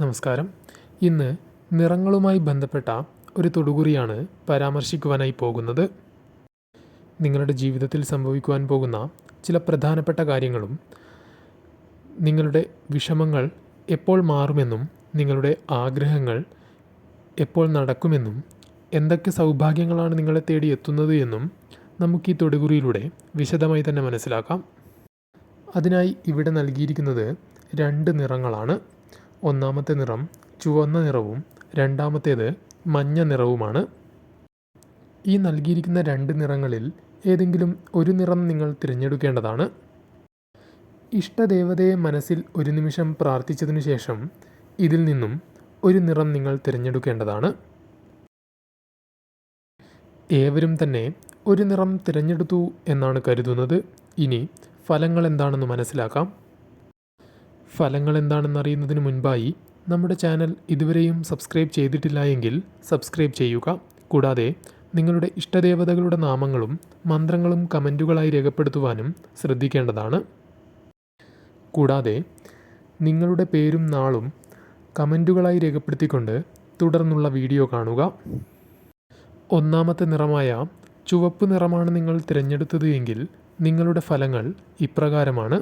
നമസ്കാരം. ഇന്ന് നിറങ്ങളുമായി ബന്ധപ്പെട്ട ഒരു തൊടുകുറിയാണ് പരാമർശിക്കുവാനായി പോകുന്നത്. നിങ്ങളുടെ ജീവിതത്തിൽ സംഭവിക്കുവാൻ പോകുന്ന ചില പ്രധാനപ്പെട്ട കാര്യങ്ങളും നിങ്ങളുടെ വിഷമങ്ങൾ എപ്പോൾ മാറുമെന്നും നിങ്ങളുടെ ആഗ്രഹങ്ങൾ എപ്പോൾ നടക്കുമെന്നും എന്തൊക്കെ സൗഭാഗ്യങ്ങളാണ് നിങ്ങളെ തേടി എത്തുന്നത് എന്നും നമുക്ക് ഈ തൊടുകുറിയിലൂടെ വിശദമായി തന്നെ മനസ്സിലാക്കാം. അതിനായി ഇവിടെ നൽകിയിരിക്കുന്നത് രണ്ട് നിറങ്ങളാണ്. ഒന്നാമത്തെ നിറം ചുവന്ന നിറവും രണ്ടാമത്തേത് മഞ്ഞ നിറവുമാണ്. ഈ നൽകിയിരിക്കുന്ന രണ്ട് നിറങ്ങളിൽ ഏതെങ്കിലും ഒരു നിറം നിങ്ങൾ തിരഞ്ഞെടുക്കേണ്ടതാണ്. ഇഷ്ടദേവതയെ മനസ്സിൽ ഒരു നിമിഷം പ്രാർത്ഥിച്ചതിനു ശേഷം ഇതിൽ നിന്നും ഒരു നിറം നിങ്ങൾ തിരഞ്ഞെടുക്കേണ്ടതാണ്. ഏവരും തന്നെ ഒരു നിറം തിരഞ്ഞെടുത്തു എന്നാണ് കരുതുന്നത്. ഇനി ഫലങ്ങൾ എന്താണെന്ന് മനസ്സിലാക്കാം. ഫലങ്ങൾ എന്താണെന്ന് അറിയുന്നതിന് മുൻപായി നമ്മുടെ ചാനൽ ഇതുവരെയും സബ്സ്ക്രൈബ് ചെയ്തിട്ടില്ല എങ്കിൽ സബ്സ്ക്രൈബ് ചെയ്യുക. കൂടാതെ നിങ്ങളുടെ ഇഷ്ടദേവതകളുടെ നാമങ്ങളും മന്ത്രങ്ങളും കമന്റുകളായി രേഖപ്പെടുത്തുവാനും ശ്രദ്ധിക്കേണ്ടതാണ്. കൂടാതെ നിങ്ങളുടെ പേരും നാളും കമന്റുകളായി രേഖപ്പെടുത്തിക്കൊണ്ട് തുടർന്നുള്ള വീഡിയോ കാണുക. ഒന്നാമത്തെ നിറമായ ചുവപ്പ് നിറമാണ് നിങ്ങൾ തിരഞ്ഞെടുത്തത് എങ്കിൽ നിങ്ങളുടെ ഫലങ്ങൾ ഇപ്രകാരമാണ്.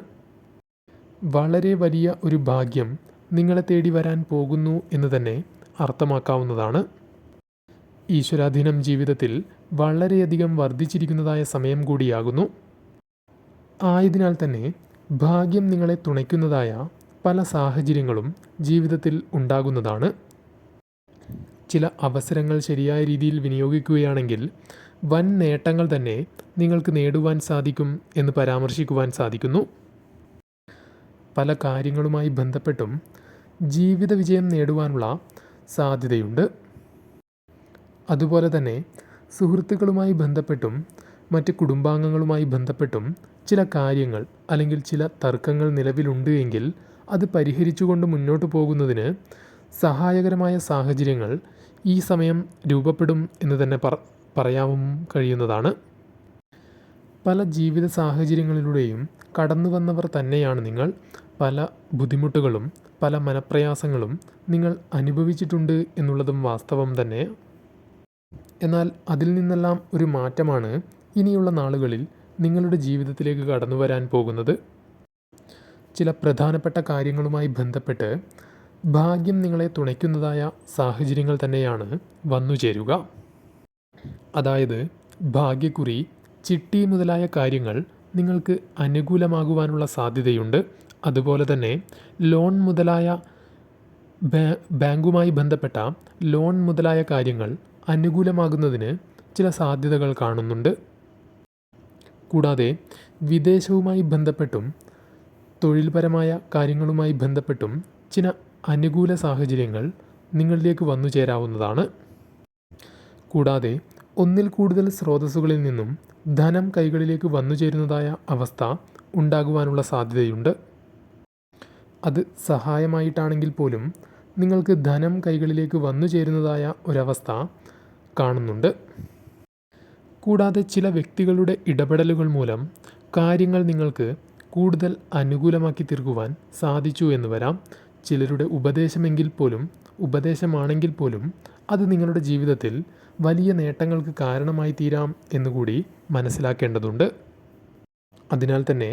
വളരെ വലിയ ഒരു ഭാഗ്യം നിങ്ങളെ തേടി വരാൻ പോകുന്നു എന്ന് തന്നെ അർത്ഥമാക്കാവുന്നതാണ്. ഈശ്വരാധീനം ജീവിതത്തിൽ വളരെയധികം വർദ്ധിച്ചിരിക്കുന്നതായ സമയം കൂടിയാകുന്നു. ആയതിനാൽ തന്നെ ഭാഗ്യം നിങ്ങളെ തുണയ്ക്കുന്നതായ പല സാഹചര്യങ്ങളും ജീവിതത്തിൽ ഉണ്ടാകുന്നതാണ്. ചില അവസരങ്ങൾ ശരിയായ രീതിയിൽ വിനിയോഗിക്കുകയാണെങ്കിൽ വൻ നേട്ടങ്ങൾ തന്നെ നിങ്ങൾക്ക് നേടുവാൻ സാധിക്കും എന്ന് പരാമർശിക്കുവാൻ സാധിക്കുന്നു. പല കാര്യങ്ങളുമായി ബന്ധപ്പെട്ടും ജീവിത വിജയം നേടുവാനുള്ള സാധ്യതയുണ്ട്. അതുപോലെ തന്നെ സുഹൃത്തുക്കളുമായി ബന്ധപ്പെട്ടും മറ്റ് കുടുംബാംഗങ്ങളുമായി ബന്ധപ്പെട്ടും ചില കാര്യങ്ങൾ അല്ലെങ്കിൽ ചില തർക്കങ്ങൾ നിലവിലുണ്ട് എങ്കിൽ അത് പരിഹരിച്ചുകൊണ്ട് മുന്നോട്ട് പോകുന്നതിന് സഹായകരമായ സാഹചര്യങ്ങൾ ഈ സമയം രൂപപ്പെടും എന്ന് തന്നെ പറ പറയാവും കഴിയുന്നതാണ്. പല ജീവിത സാഹചര്യങ്ങളിലൂടെയും കടന്നു വന്നവർ തന്നെയാണ് നിങ്ങൾ. പല ബുദ്ധിമുട്ടുകളും പല മനപ്രയാസങ്ങളും നിങ്ങൾ അനുഭവിച്ചിട്ടുണ്ട് എന്നുള്ളതും വാസ്തവം തന്നെ. എന്നാൽ അതിൽ നിന്നെല്ലാം ഒരു മാറ്റമാണ് ഇനിയുള്ള നാളുകളിൽ നിങ്ങളുടെ ജീവിതത്തിലേക്ക് കടന്നു വരാൻ പോകുന്നത്. ചില പ്രധാനപ്പെട്ട കാര്യങ്ങളുമായി ബന്ധപ്പെട്ട് ഭാഗ്യം നിങ്ങളെ തുണയ്ക്കുന്നതായ സാഹചര്യങ്ങൾ തന്നെയാണ് വന്നു ചേരുക. അതായത് ഭാഗ്യക്കുറി ചിട്ടി മുതലായ കാര്യങ്ങൾ നിങ്ങൾക്ക് അനുകൂലമാകുവാനുള്ള സാധ്യതയുണ്ട്. അതുപോലെ തന്നെ ലോൺ മുതലായ ബാങ്കുമായി ബന്ധപ്പെട്ട ലോൺ മുതലായ കാര്യങ്ങൾ അനുകൂലമാകുന്നതിന് ചില സാധ്യതകൾ കാണുന്നുണ്ട്. കൂടാതെ വിദേശവുമായി ബന്ധപ്പെട്ടും തൊഴിൽപരമായ കാര്യങ്ങളുമായി ബന്ധപ്പെട്ടും ചില അനുകൂല സാഹചര്യങ്ങൾ നിങ്ങളിലേക്ക് വന്നു ചേരാവുന്നതാണ്. കൂടാതെ ഒന്നിൽ കൂടുതൽ സ്രോതസ്സുകളിൽ നിന്നും ധനം കൈകളിലേക്ക് വന്നു ചേരുന്നതായ അവസ്ഥ ഉണ്ടാകുവാനുള്ള സാധ്യതയുണ്ട്. അത് സഹായമായിട്ടാണെങ്കിൽ പോലും നിങ്ങൾക്ക് ധനം കൈകളിലേക്ക് വന്നു ചേരുന്നതായ ഒരവസ്ഥ കാണുന്നുണ്ട്. കൂടാതെ ചില വ്യക്തികളുടെ ഇടപെടലുകൾ മൂലം കാര്യങ്ങൾ നിങ്ങൾക്ക് കൂടുതൽ അനുകൂലമാക്കി തീർക്കുവാൻ സാധിച്ചു എന്ന് വരാം. ചിലരുടെ ഉപദേശമെങ്കിൽ പോലും ഉപദേശമാണെങ്കിൽ പോലും അത് നിങ്ങളുടെ ജീവിതത്തിൽ വലിയ നേട്ടങ്ങൾക്ക് കാരണമായി തീരാം എന്നുകൂടി മനസ്സിലാക്കേണ്ടതുണ്ട്. അതിനാൽ തന്നെ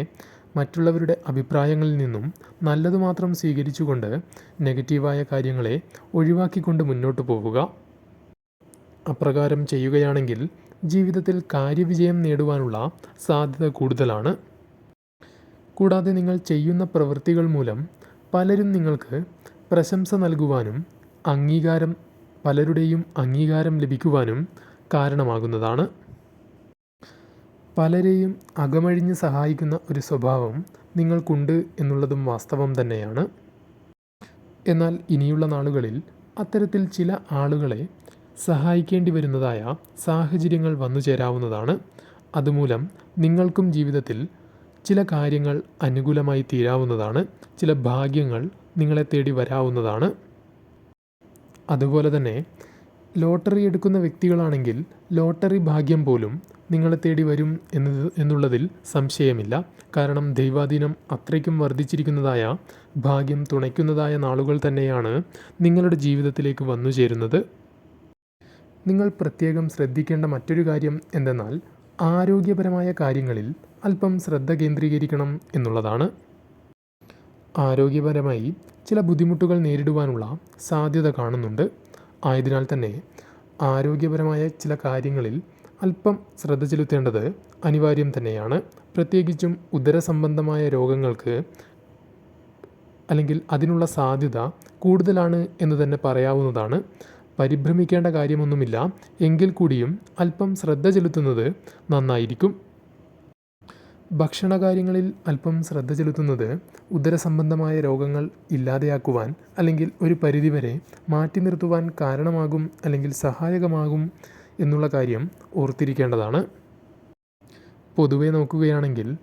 മറ്റുള്ളവരുടെ അഭിപ്രായങ്ങളിൽ നിന്നും നല്ലത് മാത്രം സ്വീകരിച്ചുകൊണ്ട് നെഗറ്റീവായ കാര്യങ്ങളെ ഒഴിവാക്കിക്കൊണ്ട് മുന്നോട്ട് പോവുക. അപ്രകാരം ചെയ്യുകയാണെങ്കിൽ ജീവിതത്തിൽ കാര്യവിജയം നേടുവാനുള്ള സാധ്യത കൂടുതലാണ്. കൂടാതെ നിങ്ങൾ ചെയ്യുന്ന പ്രവൃത്തികൾ മൂലം പലരും നിങ്ങൾക്ക് പ്രശംസ നൽകുവാനും അംഗീകാരം പലരുടെയും അംഗീകാരം ലഭിക്കുവാനും കാരണമാകുന്നതാണ്. പലരെയും അകമഴിഞ്ഞ് സഹായിക്കുന്ന ഒരു സ്വഭാവം നിങ്ങൾക്കുണ്ട് എന്നുള്ളതും വാസ്തവം തന്നെയാണ്. എന്നാൽ ഇനിയുള്ള നാളുകളിൽ അത്തരത്തിൽ ചില ആളുകളെ സഹായിക്കേണ്ടി വരുന്നതായ സാഹചര്യങ്ങൾ വന്നു ചേരാവുന്നതാണ്. അതുമൂലം നിങ്ങൾക്കും ജീവിതത്തിൽ ചില കാര്യങ്ങൾ അനുകൂലമായി തീരാവുന്നതാണ്. ചില ഭാഗ്യങ്ങൾ നിങ്ങളെ തേടി വരാവുന്നതാണ്. അതുപോലെ തന്നെ ലോട്ടറി എടുക്കുന്ന വ്യക്തികളാണെങ്കിൽ ലോട്ടറി ഭാഗ്യം പോലും നിങ്ങളെ തേടി വരും എന്നത് എന്നുള്ളതിൽ സംശയമില്ല. കാരണം ദൈവാധീനം അത്രയ്ക്കും വർദ്ധിച്ചിരിക്കുന്നതായ ഭാഗ്യം തുണയ്ക്കുന്നതായ നാളുകൾ തന്നെയാണ് നിങ്ങളുടെ ജീവിതത്തിലേക്ക് വന്നു ചേരുന്നത്. നിങ്ങൾ പ്രത്യേകം ശ്രദ്ധിക്കേണ്ട മറ്റൊരു കാര്യം എന്തെന്നാൽ ആരോഗ്യപരമായ കാര്യങ്ങളിൽ അല്പം ശ്രദ്ധ കേന്ദ്രീകരിക്കണം എന്നുള്ളതാണ്. ആരോഗ്യപരമായി ചില ബുദ്ധിമുട്ടുകൾ നേരിടുവാനുള്ള സാധ്യത കാണുന്നുണ്ട്. ആയതിനാൽ തന്നെ ആരോഗ്യപരമായ ചില കാര്യങ്ങളിൽ അല്പം ശ്രദ്ധ ചെലുത്തേണ്ടത് അനിവാര്യം തന്നെയാണ്. പ്രത്യേകിച്ചും ഉദരസംബന്ധമായ രോഗങ്ങൾക്ക് അല്ലെങ്കിൽ അതിനുള്ള സാധ്യത കൂടുതലാണ് എന്ന് തന്നെ പറയാവുന്നതാണ്. പരിഭ്രമിക്കേണ്ട കാര്യമൊന്നുമില്ല. എങ്കിൽ കൂടിയും അല്പം ശ്രദ്ധ ചെലുത്തുന്നത് നന്നായിരിക്കും. ഭക്ഷണകാര്യങ്ങളിൽ അല്പം ശ്രദ്ധ ചെലുത്തുന്നത് ഉദരസംബന്ധമായ രോഗങ്ങൾ ഇല്ലാതെയാക്കുവാൻ അല്ലെങ്കിൽ ഒരു പരിധിവരെ മാറ്റി നിർത്തുവാൻ കാരണമാകും അല്ലെങ്കിൽ സഹായകമാകും എന്നുള്ള കാര്യം ഓർത്തിരിക്കേണ്ടതാണ്. പൊതുവെ നോക്കുകയാണെങ്കിൽ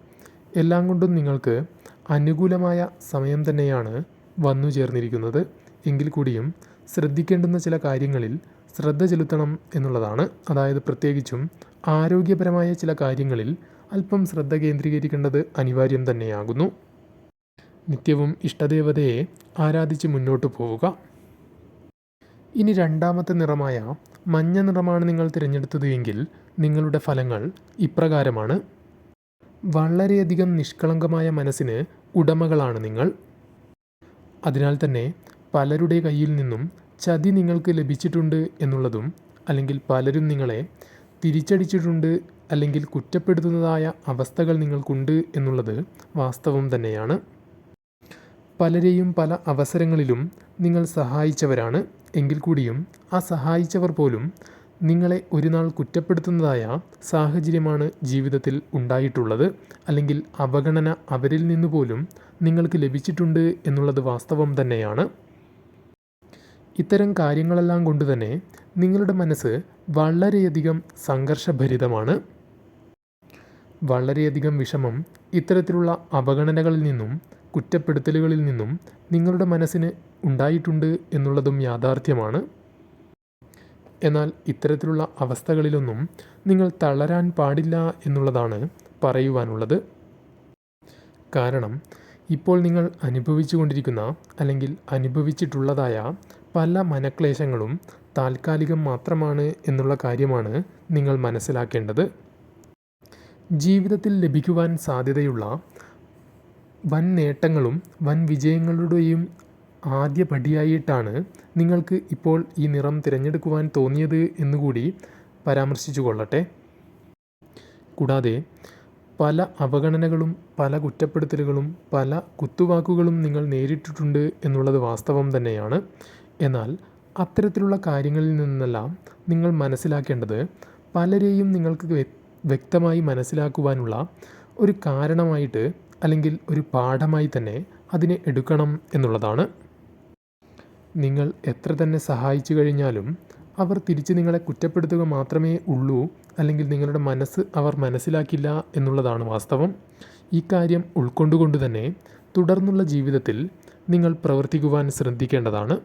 എല്ലാം കൊണ്ടും നിങ്ങൾക്ക് അനുകൂലമായ സമയം തന്നെയാണ് വന്നു ചേർന്നിരിക്കുന്നത്. എങ്കിൽ കൂടിയും ശ്രദ്ധിക്കേണ്ടുന്ന ചില കാര്യങ്ങളിൽ ശ്രദ്ധ ചെലുത്തണം എന്നുള്ളതാണ്. അതായത് പ്രത്യേകിച്ചും ആരോഗ്യപരമായ ചില കാര്യങ്ങളിൽ അല്പം ശ്രദ്ധ കേന്ദ്രീകരിക്കേണ്ടത് അനിവാര്യം തന്നെയാകുന്നു. നിത്യവും ഇഷ്ടദേവതയെ ആരാധിച്ച് മുന്നോട്ട് പോവുക. ഇനി രണ്ടാമത്തെ നിറമായ മഞ്ഞ നിറമാണ് നിങ്ങൾ തിരഞ്ഞെടുത്തത് എങ്കിൽ നിങ്ങളുടെ ഫലങ്ങൾ ഇപ്രകാരമാണ്. വളരെയധികം നിഷ്കളങ്കമായ മനസ്സിന് ഉടമകളാണ് നിങ്ങൾ. അതിനാൽ തന്നെ പലരുടെ കയ്യിൽ നിന്നും ചതി നിങ്ങൾക്ക് ലഭിച്ചിട്ടുണ്ട് എന്നുള്ളതും അല്ലെങ്കിൽ പലരും നിങ്ങളെ തിരിച്ചടിച്ചിട്ടുണ്ട് അല്ലെങ്കിൽ കുറ്റപ്പെടുത്തുന്നതായ അവസ്ഥകൾ നിങ്ങൾക്കുണ്ട് എന്നുള്ളത് വാസ്തവം തന്നെയാണ്. പലരെയും പല അവസരങ്ങളിലും നിങ്ങൾ സഹായിച്ചവരാണ്. എങ്കിൽ കൂടിയും ആ സഹായിച്ചവർ പോലും നിങ്ങളെ ഒരു നാൾ കുറ്റപ്പെടുത്തുന്നതായ സാഹചര്യമാണ് ജീവിതത്തിൽ ഉണ്ടായിട്ടുള്ളത്. അല്ലെങ്കിൽ അവഗണന അവരിൽ നിന്ന് പോലും നിങ്ങൾക്ക് ലഭിച്ചിട്ടുണ്ട് എന്നുള്ളത് വാസ്തവം തന്നെയാണ്. ഇത്തരം കാര്യങ്ങളെല്ലാം കൊണ്ട് തന്നെ നിങ്ങളുടെ മനസ്സ് വളരെയധികം സംഘർഷഭരിതമാണ്. വളരെയധികം വിഷമം ഇത്തരത്തിലുള്ള അവഗണനകളിൽ നിന്നും കുറ്റപ്പെടുത്തലുകളിൽ നിന്നും നിങ്ങളുടെ മനസ്സിന് ഉണ്ടായിട്ടുണ്ട് എന്നുള്ളതും യാഥാർത്ഥ്യമാണ്. എന്നാൽ ഇത്തരത്തിലുള്ള അവസ്ഥകളിലൊന്നും നിങ്ങൾ തളരാൻ പാടില്ല എന്നുള്ളതാണ് പറയുവാനുള്ളത്. കാരണം ഇപ്പോൾ നിങ്ങൾ അനുഭവിച്ചു കൊണ്ടിരിക്കുന്ന അല്ലെങ്കിൽ അനുഭവിച്ചിട്ടുള്ളതായ പല മനക്ലേശങ്ങളും താൽക്കാലികം മാത്രമാണ് എന്നുള്ള കാര്യമാണ് നിങ്ങൾ മനസ്സിലാക്കേണ്ടത്. ജീവിതത്തിൽ ലഭിക്കുവാൻ സാധ്യതയുള്ള വൻ നേട്ടങ്ങളും വൻ വിജയങ്ങളുടെയും ആദ്യ പടിയായിട്ടാണ് നിങ്ങൾക്ക് ഇപ്പോൾ ഈ നിറം തിരഞ്ഞെടുക്കുവാൻ തോന്നിയത് എന്നുകൂടി പരാമർശിച്ചു കൊള്ളട്ടെ. കൂടാതെ പല അവഗണനകളും പല കുറ്റപ്പെടുത്തലുകളും പല കുത്തുവാക്കുകളും നിങ്ങൾ നേരിട്ടിട്ടുണ്ട് എന്നുള്ളത് വാസ്തവം തന്നെയാണ്. എന്നാൽ അത്തരത്തിലുള്ള കാര്യങ്ങളിൽ നിന്നെല്ലാം നിങ്ങൾ മനസ്സിലാക്കേണ്ടത് പലരെയും നിങ്ങൾക്ക് വ്യക്തമായി മനസ്സിലാക്കുവാനുള്ള ഒരു കാരണമായിട്ട് അല്ലെങ്കിൽ ഒരു പാഠമായി തന്നെ അതിനെ എടുക്കണം എന്നുള്ളതാണ്. നിങ്ങൾ എത്ര തന്നെ സഹായിച്ചു കഴിഞ്ഞാലും അവർ തിരിച്ച് നിങ്ങളെ കുറ്റപ്പെടുത്തുക മാത്രമേ ഉള്ളൂ അല്ലെങ്കിൽ നിങ്ങളുടെ മനസ്സ് അവർ മനസ്സിലാക്കില്ല എന്നുള്ളതാണ് വാസ്തവം. ഈ കാര്യം ഉൾക്കൊണ്ടുകൊണ്ട് തന്നെ തുടർന്നുള്ള ജീവിതത്തിൽ നിങ്ങൾ പ്രവർത്തിക്കുവാൻ ശ്രദ്ധിക്കേണ്ടതാണ്.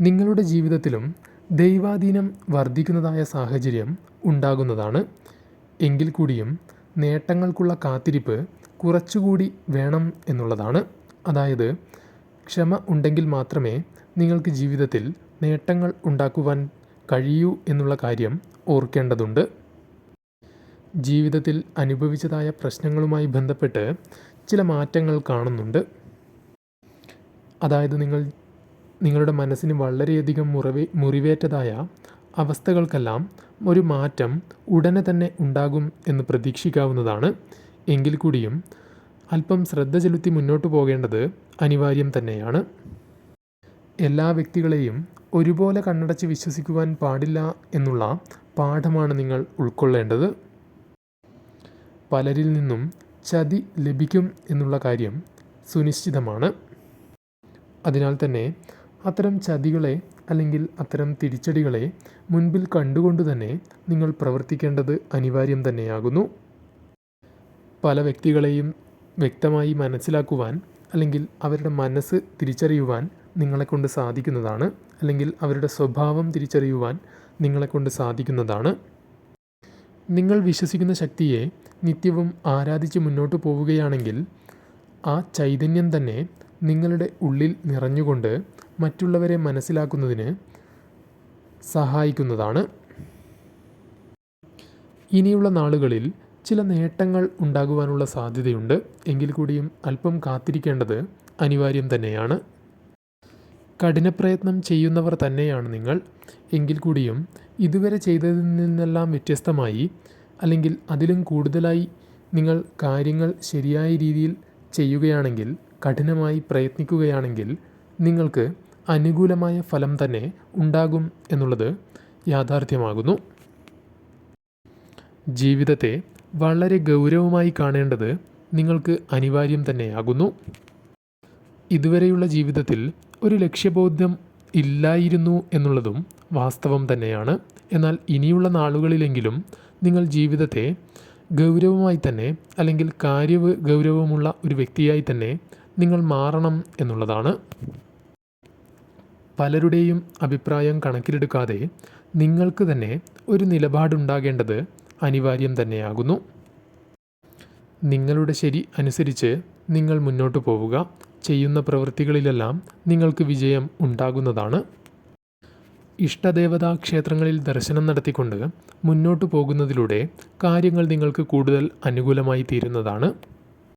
നിങ്ങളുടെ ജീവിതത്തിലും ദൈവാധീനം വർദ്ധിക്കുന്നതായ സാഹചര്യം ഉണ്ടാകുന്നതാണ്. എങ്കിൽ കൂടിയും നേട്ടങ്ങൾക്കുള്ള കാത്തിരിപ്പ് കുറച്ചുകൂടി വേണം എന്നുള്ളതാണ്. അതായത് ക്ഷമ ഉണ്ടെങ്കിൽ മാത്രമേ നിങ്ങൾക്ക് ജീവിതത്തിൽ നേട്ടങ്ങൾ ഉണ്ടാക്കുവാൻ കഴിയൂ എന്നുള്ള കാര്യം ഓർക്കേണ്ടതുണ്ട്. ജീവിതത്തിൽ അനുഭവിച്ചതായ പ്രശ്നങ്ങളുമായി ബന്ധപ്പെട്ട് ചില മാറ്റങ്ങൾ കാണുന്നുണ്ട്. അതായത് നിങ്ങൾ നിങ്ങളുടെ മനസ്സിന് വളരെയധികം മുറിവേ മുറിവേറ്റതായ അവസ്ഥകൾക്കെല്ലാം ഒരു മാറ്റം ഉടനെ തന്നെ ഉണ്ടാകും എന്ന് പ്രതീക്ഷിക്കാവുന്നതാണ്. എങ്കിൽ കൂടിയും അല്പം ശ്രദ്ധ ചെലുത്തി മുന്നോട്ട് പോകേണ്ടത് അനിവാര്യം തന്നെയാണ്. എല്ലാ വ്യക്തികളെയും ഒരുപോലെ കണ്ണടച്ച് വിശ്വസിക്കുവാൻ പാടില്ല എന്നുള്ള പാഠമാണ് നിങ്ങൾ ഉൾക്കൊള്ളേണ്ടത്. പലരിൽ നിന്നും ചതി ലഭിക്കും എന്നുള്ള കാര്യം സുനിശ്ചിതമാണ്. അതിനാൽ തന്നെ അത്തരം ചതികളെ അല്ലെങ്കിൽ അത്തരം തിരിച്ചടികളെ മുൻപിൽ കണ്ടുകൊണ്ട് തന്നെ നിങ്ങൾ പ്രവർത്തിക്കേണ്ടത് അനിവാര്യം തന്നെയാകുന്നു. പല വ്യക്തികളെയും വ്യക്തമായി മനസ്സിലാക്കുവാൻ അല്ലെങ്കിൽ അവരുടെ മനസ്സ് തിരിച്ചറിയുവാൻ നിങ്ങളെക്കൊണ്ട് സാധിക്കുന്നതാണ്. അല്ലെങ്കിൽ അവരുടെ സ്വഭാവം തിരിച്ചറിയുവാൻ നിങ്ങളെക്കൊണ്ട് സാധിക്കുന്നതാണ്. നിങ്ങൾ വിശ്വസിക്കുന്ന ശക്തിയെ നിത്യവും ആരാധിച്ച് മുന്നോട്ട് പോവുകയാണെങ്കിൽ ആ ചൈതന്യം തന്നെ നിങ്ങളുടെ ഉള്ളിൽ നിറഞ്ഞുകൊണ്ട് മറ്റുള്ളവരെ മനസ്സിലാക്കുന്നതിന് സഹായിക്കുന്നതാണ്. ഇനിയുള്ള നാളുകളിൽ ചില നേട്ടങ്ങൾ ഉണ്ടാകുവാനുള്ള സാധ്യതയുണ്ട്. എങ്കിൽ കൂടിയും അല്പം കാത്തിരിക്കേണ്ടത് അനിവാര്യം തന്നെയാണ്. കഠിനപ്രയത്നം ചെയ്യുന്നവർ തന്നെയാണ് നിങ്ങൾ. എങ്കിൽ കൂടിയും ഇതുവരെ ചെയ്തതിൽ നിന്നെല്ലാം വ്യത്യസ്തമായി അല്ലെങ്കിൽ അതിലും കൂടുതലായി നിങ്ങൾ കാര്യങ്ങൾ ശരിയായ രീതിയിൽ ചെയ്യുകയാണെങ്കിൽ കഠിനമായി പ്രയത്നിക്കുകയാണെങ്കിൽ നിങ്ങൾക്ക് അനുകൂലമായ ഫലം തന്നെ ഉണ്ടാകും എന്നുള്ളത് യാഥാർത്ഥ്യമാകുന്നു. ജീവിതത്തെ വളരെ ഗൗരവമായി കാണേണ്ടത് നിങ്ങൾക്ക് അനിവാര്യം തന്നെയാകുന്നു. ഇതുവരെയുള്ള ജീവിതത്തിൽ ഒരു ലക്ഷ്യബോധം ഇല്ലായിരുന്നു എന്നുള്ളതും വാസ്തവം തന്നെയാണ്. എന്നാൽ ഇനിയുള്ള നാളുകളിലെങ്കിലും നിങ്ങൾ ജീവിതത്തെ ഗൗരവമായി തന്നെ അല്ലെങ്കിൽ കാര്യ ഗൗരവമുള്ള ഒരു വ്യക്തിയായി തന്നെ നിങ്ങൾ മാറണം എന്നുള്ളതാണ്. പലരുടെയും അഭിപ്രായം കണക്കിലെടുക്കാതെ നിങ്ങൾക്ക് തന്നെ ഒരു നിലപാടുണ്ടാകേണ്ടത് അനിവാര്യം തന്നെയാകുന്നു. നിങ്ങളുടെ ശരി അനുസരിച്ച് നിങ്ങൾ മുന്നോട്ട് പോവുക. ചെയ്യുന്ന പ്രവൃത്തികളിലെല്ലാം നിങ്ങൾക്ക് വിജയം ഉണ്ടാകുന്നതാണ്. ഇഷ്ടദേവതാ ക്ഷേത്രങ്ങളിൽ ദർശനം നടത്തിക്കൊണ്ട് മുന്നോട്ട് പോകുന്നതിലൂടെ കാര്യങ്ങൾ നിങ്ങൾക്ക് കൂടുതൽ അനുകൂലമായി തീരുന്നതാണ്.